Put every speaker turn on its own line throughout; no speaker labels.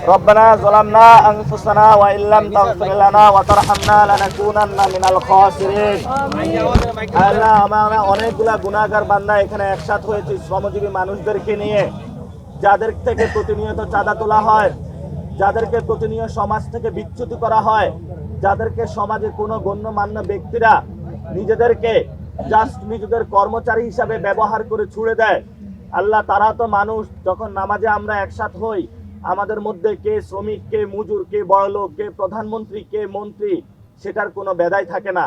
ربنا ظلمنا أنفسنا وإن لم تغفر لنا وترحمنا لنكونن من الخاسرين আল্লাহ আমরা অনেকগুলা গুনাহগার বান্দা এখানে একসাথ হয়েছি শ্রমজীবী মানুষদেরকে নিয়ে যাদের থেকে প্রতিনিয়ত চাঁদা তোলা হয় যাদেরকে প্রতিনিয়ত সমাজ থেকে বিচ্যুতি করা হয় যাদেরকে সমাজে কোনো গণ্যমান্য ব্যক্তিরা নিজেদেরকে জাস্ট নিজেদের কর্মচারী হিসাবে ব্যবহার করে ছুড়ে দেয় আল্লাহ তারা তো মানুষ যখন নামাজে আমরা একসাথ হই আমাদের মধ্যে কে শ্রমিক, কে মজুর, কে বড়লোক, কে প্রধানমন্ত্রী, কে মন্ত্রী, সেটার কোনো বেদাই থাকে না।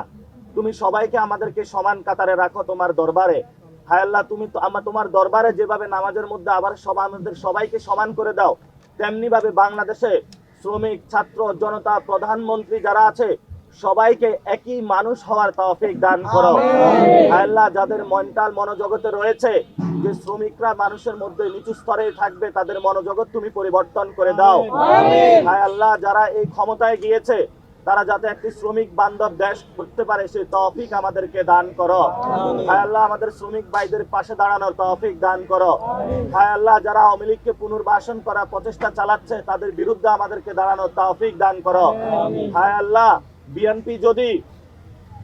তুমি সবাইকে আমাদেরকে সমান কাতারে রাখো তোমার দরবারে। হায় আল্লাহ, তুমি আমার তোমার দরবারে যেভাবে নামাজের মধ্যে আবার সব আমাদের সবাইকে সমান করে দাও, তেমনিভাবে বাংলাদেশে শ্রমিক, ছাত্র, জনতা, প্রধানমন্ত্রী যারা আছে সবাইকে একই মানুষ হওয়ার তৌফিক দান করো। আল্লাহ যাদের মেন্টাল মনোজগতে রয়েছে যে শ্রমিকরা মানুষের মধ্যে নিচু স্তরে থাকবে তাদের মনোজগৎ তুমি পরিবর্তন করে দাও। হায় আল্লাহ যারা এই ক্ষমতায় গিয়েছে তারা যাতে একটি শ্রমিক বান্ধব দেশ করতে পারে সেই তৌফিক আমাদেরকে দান করো। হায় আল্লাহ আমাদের শ্রমিক ভাইদের পাশে দাঁড়ানোর তৌফিক দান করো। হায় আল্লাহ যারা আওয়ামী লীগকে পুনর্বাসন করার প্রচেষ্টা চালাচ্ছে তাদের বিরুদ্ধে আমাদেরকে দাঁড়ানোর তৌফিক দান করো। হায় আল্লাহ বিএনপি যদি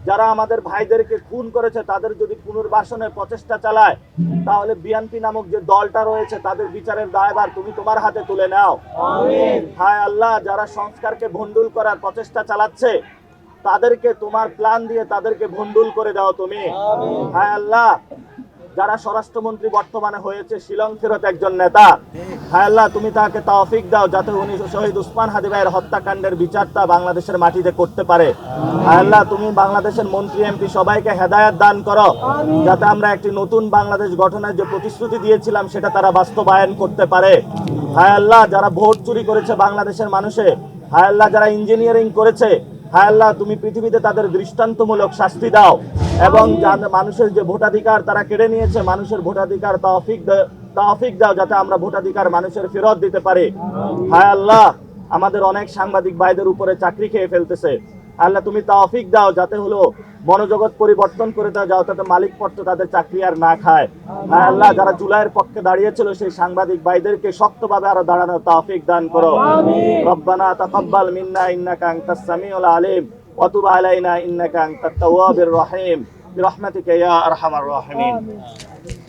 যারা আমাদের ভাইদেরকে খুন করেছে তাদের যদি পুনর্বাসনের প্রচেষ্টা চালায় তাহলে বিএনপি নামক যে দলটা রয়েছে তাদের বিচারের দায়ভার তুমি তোমার হাতে তুলে নাও। হায় আল্লাহ যারা সংস্কারকে ভন্ডুল করার প্রচেষ্টা চালাচ্ছে তাদেরকে তোমার প্ল্যান দিয়ে তাদেরকে ভন্ডুল করে দাও তুমি। হায় আল্লাহ যারা স্বরাষ্ট্রমন্ত্রী বর্তমানে হয়েছে শিলং ফেরত একজন নেতা। হায় আল্লাহ তুমি তাকে তৌফিক দাও যাতে উনি শহীদ উসমান হাদি ভাইয়ের হত্যাকাণ্ডের বিচারটা বাংলাদেশের মাটিতে করতে পারে। হায় আল্লাহ তুমি বাংলাদেশের মন্ত্রী এমপি সবাইকে হেদায়ত দান করো। যাতে আমরা একটি নতুন বাংলাদেশ গঠনের যে প্রতিশ্রুতি দিয়েছিলাম সেটা তারা বাস্তবায়ন করতে পারে। হায় আল্লাহ যারা ভোট চুরি করেছে বাংলাদেশের মানুষে হায় আল্লাহ যারা ইঞ্জিনিয়ারিং করেছে হায় আল্লাহ তুমি পৃথিবীতে তাদের দৃষ্টান্তমূলক শাস্তি দাও। এবং মানুষের যে ভোটাধিকার তারা কেড়ে নিয়েছে মানুষের ভোটাধিকার তৌফিক দে- দাও যাতে আমরা ভোটাধিকার মানুষের ফেরত দিতে পারি। হায় আল্লাহ আমাদের অনেক সাংবাদিক ভাইদের উপরে চাকরি খেয়ে ফেলতেছে। আল্লাহ তুমি তৌফিক দাও যাতে হলো মনোজগৎ পরিবর্তন করে দাও যাও তাতে মালিক পত্র তাদের চাকরি আর না খায়। হায় আল্লাহ যারা জুলাইয়ের পক্ষে দাঁড়িয়েছিল সেই সাংবাদিক ভাইদেরকে শক্তভাবে আরও দাঁড়ানোর তৌফিক দান করো। রব্বানা তাকাব্বাল মিন্না ইন্নাকা আনতাস সামিউল আলিম। وتب علينا إنك أنت التواب الرحيم. برحمتك يا أرحم الراحمين.